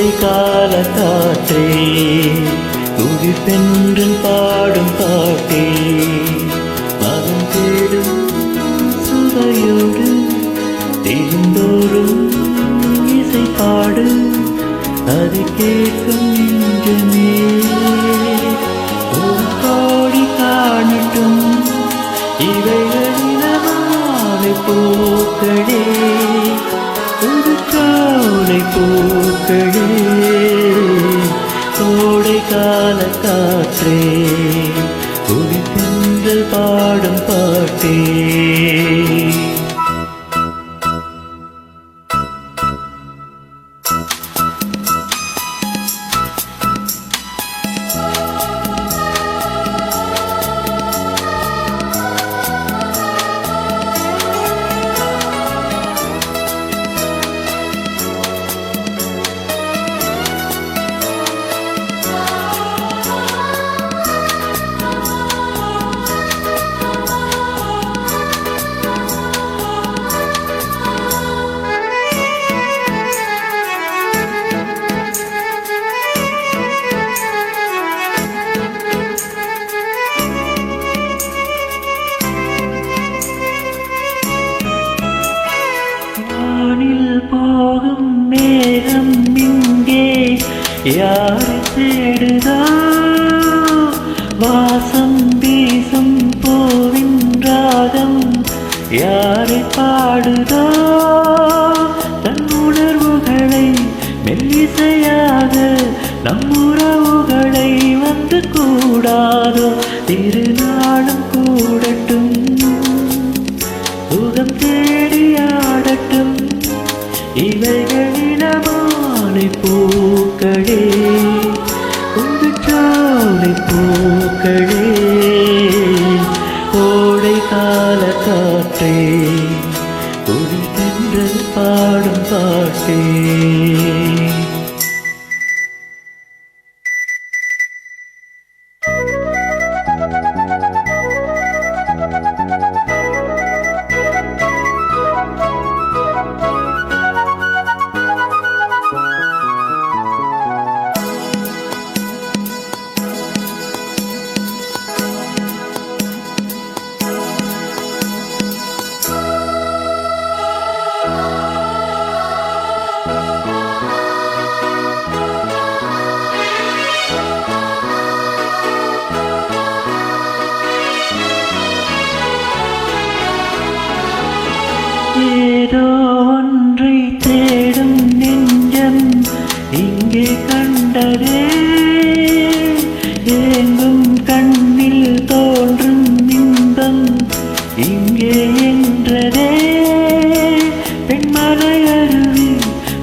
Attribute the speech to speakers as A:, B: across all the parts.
A: கோடை கால காற்றே துடிப்பென்று பாடும் பாட்டே. மனம் தேடும் சுவையோடு தெரிந்தோறும் இசை பாடு அது கேட்கும் நெஞ்சமே. ஒரு கோடி காணட்டும் இவைகளிலமாலை பூக்களே. சோலை பூக்களே கோடை கால காற்றே குடிக்கின்ற பாடும் பாட்டே. நேரம் இங்கே யார் தேடுதா? வாசம் வீசும் பூவின் ராகம் யாரை பாடுதா? தன் உணர்வுகளை மெல்லிசையாக நம் உறவுகளை வந்து கூடாதோ? திருநாளும் கூட புதுச்சோலை பூக்களே கோடை கால காற்றே குடிக்கின்ற பாடும் பாட்டே. இங்கே என்றதே. பெண்மலை அருவி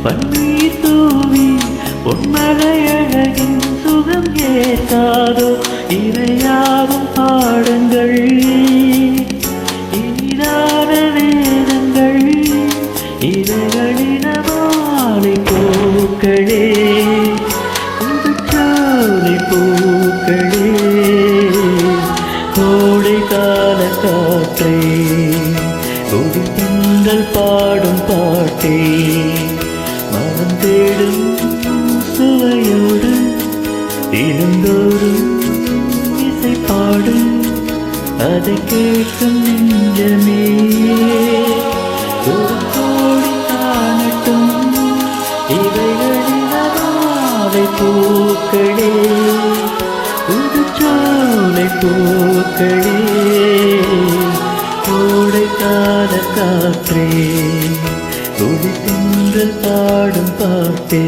A: பன்னீர் தூவி பொன்மலை அழகின் சுகம் ஏற்காதோ இவையாவும் பாடங்கள் இனிதான வேதங்கள் இதழினமாலை காற்றே திங்கள் பாடும் பாட்டே மனம் தேடும் சுவையோடு தினந்தோறும் இசை பாடும் அதை கேட்கும் நெஞ்சமே. ஒரு கோடி காணட்டும் இவைகளில் பூக்களே புதுச்சோலை பூக்களே. கோடைக்கால காற்றே துடி தின்று பாடும் பாட்டே.